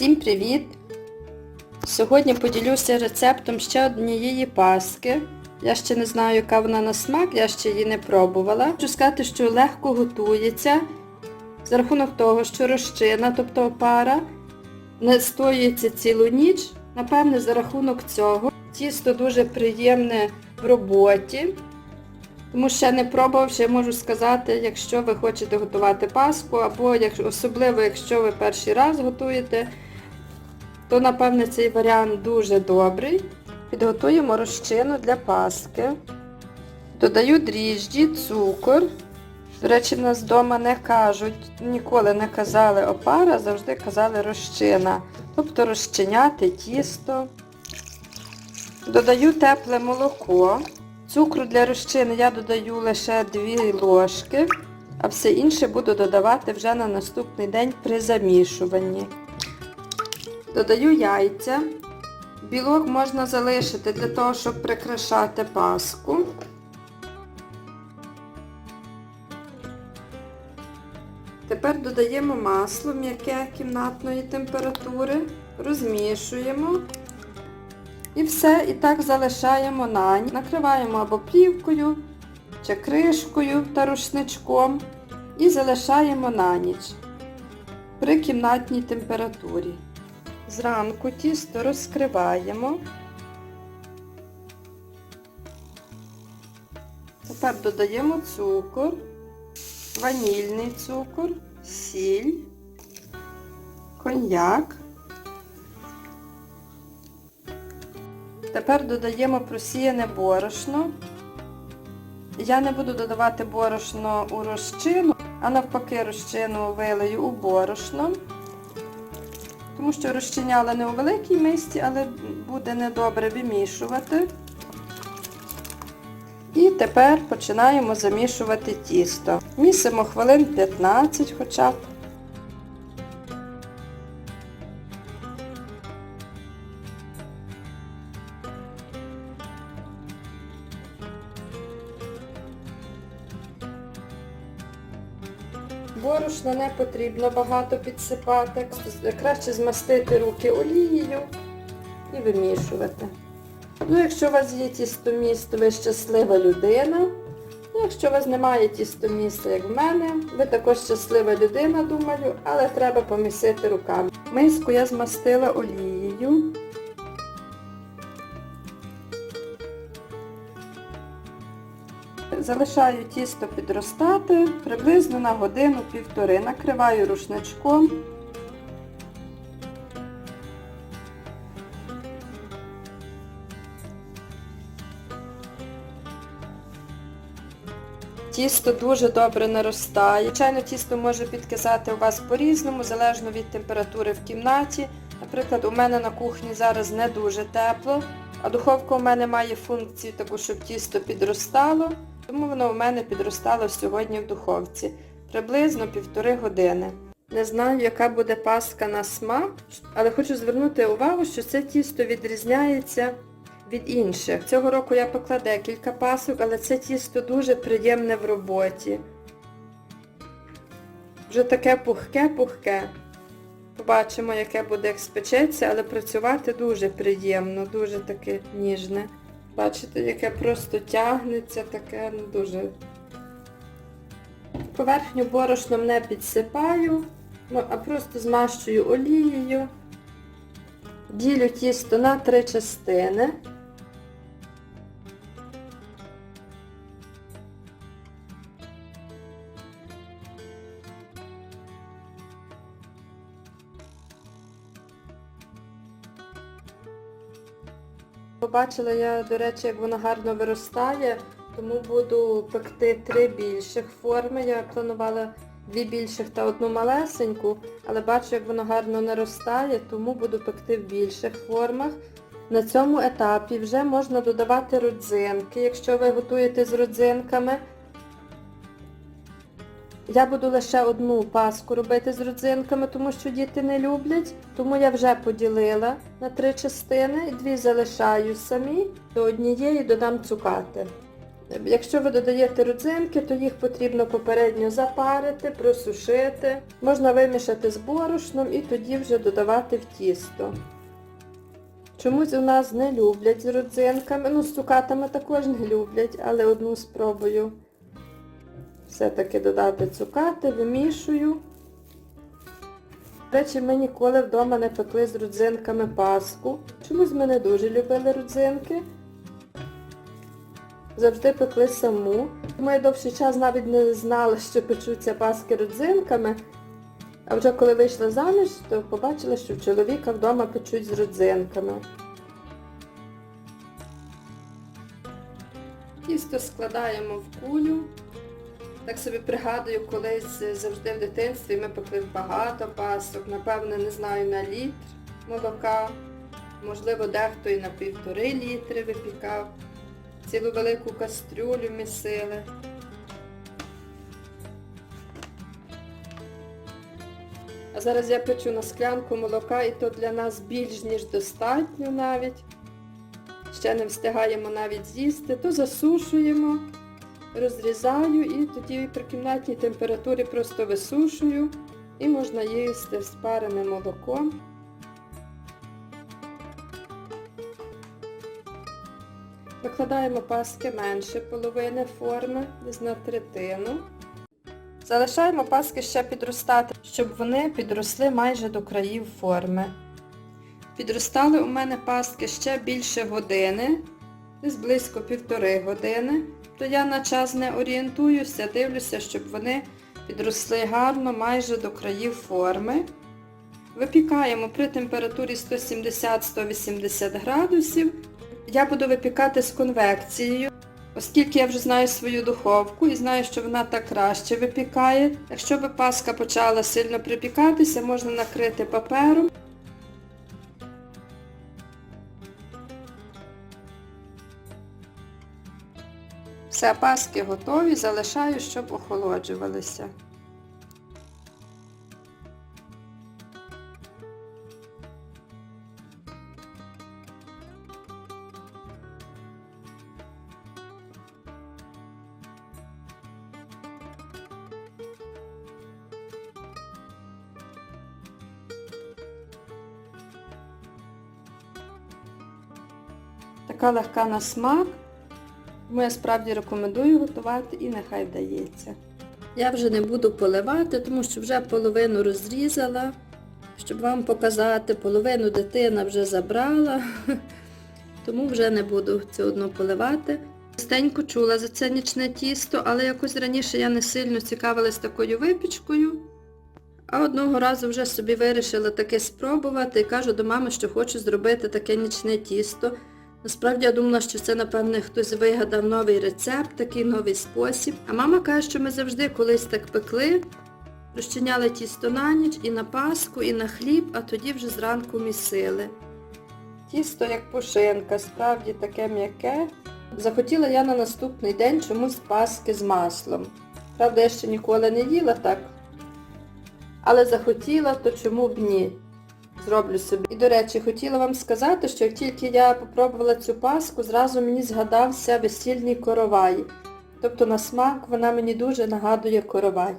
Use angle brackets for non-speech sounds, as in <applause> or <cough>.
Всім привіт! Сьогодні поділюся рецептом ще однієї паски. Я ще не знаю, яка вона на смак, я ще її не пробувала. Хочу сказати, що легко готується за рахунок того, що розчина, тобто опара, не стоїться цілу ніч. Напевне, за рахунок цього. Тісто дуже приємне в роботі. Тому ще не пробувавши, я можу сказати, якщо ви хочете готувати паску, або як- особливо, якщо ви перший раз готуєте, то напевне цей варіант дуже добрий. Підготуємо розчину для паски. Додаю дріжджі, цукор. До речі, в нас вдома не кажуть, ніколи не казали опара, завжди казали розчина. Тобто розчиняти тісто. Додаю тепле молоко. Цукру для розчини я додаю лише 2 ложки, а все інше буду додавати вже на наступний день при замішуванні. Додаю яйця. Білок можна залишити для того, щоб прикрашати паску. Тепер додаємо масло м'яке кімнатної температури, розмішуємо. І все, і так залишаємо на ніч. Накриваємо або плівкою, чи кришкою та рушничком і залишаємо на ніч при кімнатній температурі. Зранку тісто розкриваємо. Тепер додаємо цукор, ванільний цукор, сіль, коньяк. Тепер додаємо просіяне борошно. Я не буду додавати борошно у розчину, а навпаки розчину вилию у борошно. Тому що розчиняла не у великій мисці, але буде недобре вимішувати. І тепер починаємо замішувати тісто. Місимо хвилин 15 хоча б. Борошна не потрібно багато підсипати. Краще змастити руки олією і вимішувати. Ну, якщо у вас є тістоміс, то ви щаслива людина. Ну, якщо у вас немає тістоміса, як в мене, ви також щаслива людина, думаю, але треба помісити руками. Миску я змастила олією. Залишаю тісто підростати приблизно на годину-півтори. Накриваю рушничком. Тісто дуже добре наростає. Звичайно, тісто може підкисати у вас по-різному, залежно від температури в кімнаті. Наприклад, у мене на кухні зараз не дуже тепло, а духовка у мене має функцію таку, щоб тісто підростало. Тому воно у мене підростало сьогодні в духовці. Приблизно півтори години. Не знаю, яка буде паска на смак, але хочу звернути увагу, що це тісто відрізняється від інших. Цього року я пекла декілька пасок, але це тісто дуже приємне в роботі. Вже таке пухке-пухке. Побачимо, яке буде як спечеться, але працювати дуже приємно, дуже таке ніжне. Бачите, яке просто тягнеться, таке ну, дуже. Поверхню борошном не підсипаю, ну, а просто змащую олією. Ділю тісто на три частини. Побачила я, до речі, як воно гарно виростає, тому буду пекти три більших форми. Я планувала дві більших та одну малесеньку, але бачу, як воно гарно наростає, тому буду пекти в більших формах. На цьому етапі вже можна додавати родзинки, якщо ви готуєте з родзинками. Я буду лише одну паску робити з родзинками, тому що діти не люблять. Тому я вже поділила на три частини дві залишаю самі, до однієї додам цукати. Якщо ви додаєте родзинки, то їх потрібно попередньо запарити, просушити. Можна вимішати з борошном і тоді вже додавати в тісто. Чомусь у нас не люблять з родзинками, ну з цукатами також не люблять, але одну спробую все-таки додати цукати, вимішую. До речі, ми ніколи вдома не пекли з родзинками паску. Чомусь ми не дуже любили родзинки. Завжди пекли саму. Я довший час навіть не знала, що печуться паски родзинками. А вже коли вийшла заміж, то побачила, що в чоловіка вдома печуть з родзинками. Тісто складаємо в кулю. Так собі пригадую, колись завжди в дитинстві ми пекли багато пасок, напевно, не знаю, на літр молока. Можливо, дехто і на півтори літри випікав. Цілу велику кастрюлю місили. А зараз я печу на склянку молока і то для нас більш ніж достатньо навіть. Ще не встигаємо навіть з'їсти, то засушуємо, розрізаю і тоді при кімнатній температурі просто висушую і можна їсти з пареним молоком. Викладаємо паски менше половини форми, десь на третину. Залишаємо паски ще підростати, щоб вони підросли майже до країв форми. Підростали у мене паски ще більше години, десь близько півтори години. То я на час не орієнтуюся, дивлюся, щоб вони підросли гарно майже до країв форми. Випікаємо при температурі 170-180 градусів. Я буду випікати з конвекцією, оскільки я вже знаю свою духовку і знаю, що вона так краще випікає. Якщо би паска почала сильно припікатися, можна накрити папером. Все, паски готові, залишаю, щоб охолоджувалися. Така легка на смак. Тому я справді рекомендую готувати і нехай вдається. Я вже не буду поливати, тому що вже половину розрізала, щоб вам показати, половину дитина вже забрала, <laughs> тому вже не буду це одно поливати. Частенько чула за це нічне тісто, але якось раніше я не сильно цікавилась такою випічкою. А одного разу вже собі вирішила таке спробувати і кажу до мами, що хочу зробити таке нічне тісто. Насправді я думала, що це, напевне, хтось вигадав новий рецепт, такий новий спосіб. А мама каже, що ми завжди колись так пекли, розчиняли тісто на ніч і на паску, і на хліб, а тоді вже зранку місили. Тісто як пушинка, справді таке м'яке. Захотіла я на наступний день чомусь паски з маслом. Правда, я ще ніколи не їла так. Але захотіла, то чому б ні? Зроблю собі. І, до речі, хотіла вам сказати, що як тільки я попробувала цю паску, зразу мені згадався весільний коровай. Тобто на смак вона мені дуже нагадує коровай.